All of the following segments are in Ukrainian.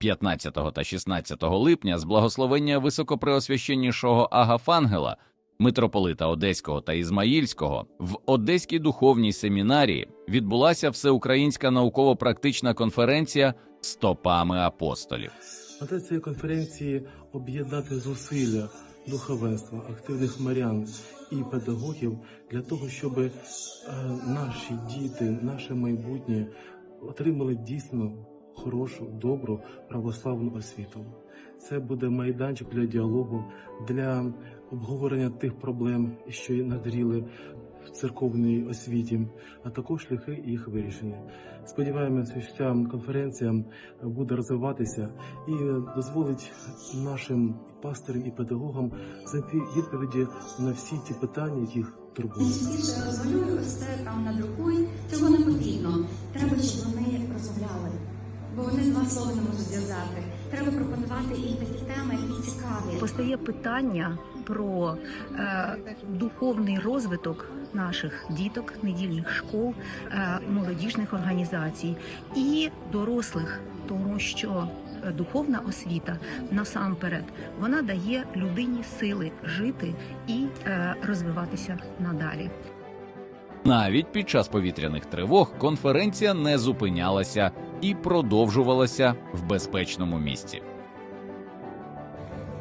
15 та 16 липня з благословення високопреосвященнішого Агафангела, митрополита Одеського та Ізмаїльського, в Одеській духовній семінарії відбулася всеукраїнська науково-практична конференція Стопами апостолів. Мета цієї конференції об'єднати зусилля духовенства, активних марян і педагогів для того, щоб е, наші діти, наше майбутнє отримали дійсно хорошу, добру православну освіту. Це буде майданчик для діалогу, для обговорення тих проблем, що назріли в церковній освіті, а також шляхи їх вирішення. Сподіваємося, що ця конференція буде розвиватися і дозволить нашим пастирам і педагогам знайти відповіді на всі ті питання, які турбують. більше розмалюй, ось це там надрукуй. Цього не потрібно. Треба, щоб вони розмовляли, бо вони два слова не можуть зв'язати. Треба пропонувати і такі теми, які цікаві. Постає питання про е, духовний розвиток наших діток, недільних школ, е, молодіжних організацій і дорослих, тому що е, духовна освіта насамперед вона дає людині сили жити і е, розвиватися надалі. Навіть під час повітряних тривог конференція не зупинялася і продовжувалася в безпечному місці.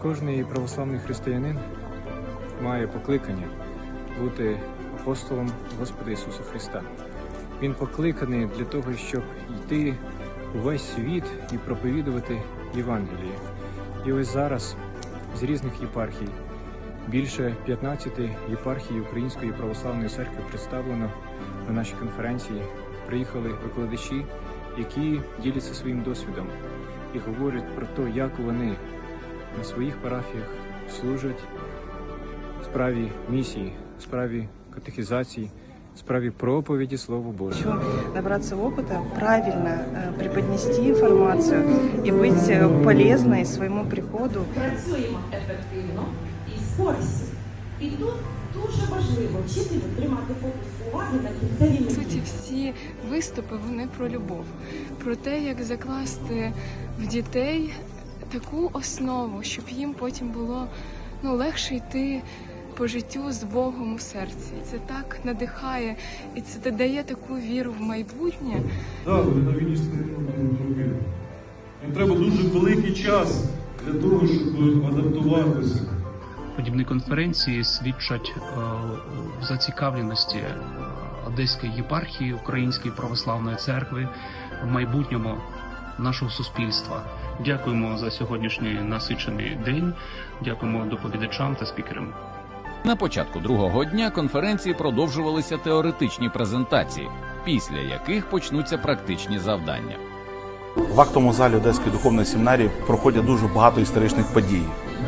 Кожний православний християнин має покликання бути апостолом Господа Ісуса Христа. Він покликаний для того, щоб йти у весь світ і проповідувати Євангеліє. І ось зараз з різних єпархій більше 15 єпархій Української православної церкви представлено на нашій конференції. Приїхали викладачі, які діляться своїм досвідом і говорять про те, як вони на своїх парафіях служать справі місії, справі катехізації, справі проповіді Слова Божого. Хочу набраться опыта, правильно э, преподнести информацию и быть э, полезной своему приходу. працюємо і тут дуже важливо вчителю тримати фокус уваги на кінцевій По суті, меті. всі виступи вони про любов, про те, як закласти в дітей таку основу, щоб їм потім було ну легше йти по життю з Богом у серці. Це так надихає і це дає таку віру в майбутнє. Так, вони на війні. Їм треба дуже великий час для того, щоб адаптуватися. Подібні конференції свідчать е, в зацікавленості Одеської єпархії Української православної церкви в майбутньому нашого суспільства. Дякуємо за сьогоднішній насичений день. Дякуємо доповідачам та спікерам. На початку другого дня конференції продовжувалися теоретичні презентації, після яких почнуться практичні завдання. В актовому залі Одеської духовної семінарії проходять дуже багато історичних подій.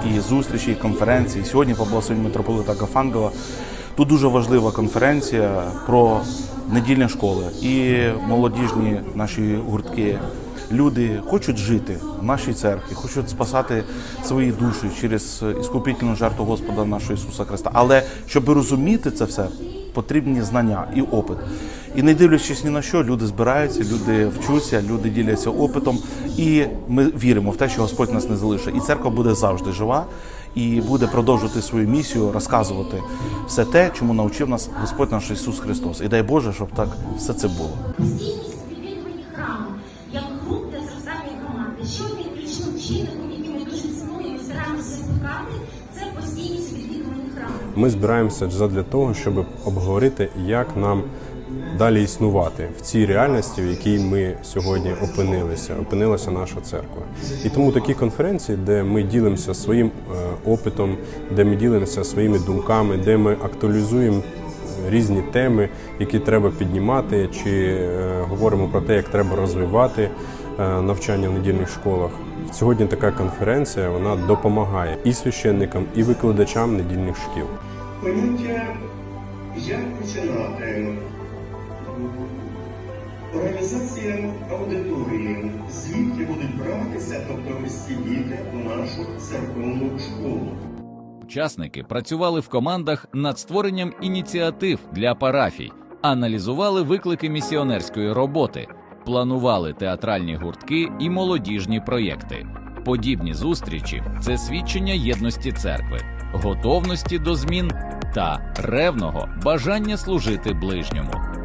І зустрічі, і конференції. Сьогодні по митрополита Гафангела тут дуже важлива конференція про недільні школи і молодіжні наші гуртки. Люди хочуть жити в нашій церкві, хочуть спасати свої душі через іскупительну жертву Господа нашого Ісуса Христа. Але щоб розуміти це все, потрібні знання і опит. І не дивлячись ні на що, люди збираються, люди вчуться, люди діляться опитом, і ми віримо в те, що Господь нас не залишить. І церква буде завжди жива і буде продовжувати свою місію, розказувати все те, чому навчив нас Господь наш Ісус Христос. І дай Боже, щоб так все це було. Для ми дуже цінуємо і стараємося це постійність відвідування храму. Ми збираємося задля того, щоб обговорити, як нам далі існувати в цій реальності, в якій ми сьогодні опинилися, опинилася наша церква. І тому такі конференції, де ми ділимося своїм е, опитом, де ми ділимося своїми думками, де ми актуалізуємо різні теми, які треба піднімати, чи е, говоримо про те, як треба розвивати е, навчання в недільних школах. Сьогодні така конференція вона допомагає і священникам, і викладачам недільних шкіл. Поняття як починати. Організація аудиторії, звідки будуть братися, тобто ці діти у нашу церковну школу. Учасники працювали в командах над створенням ініціатив для парафій, аналізували виклики місіонерської роботи, планували театральні гуртки і молодіжні проєкти. Подібні зустрічі це свідчення єдності церкви, готовності до змін та ревного бажання служити ближньому.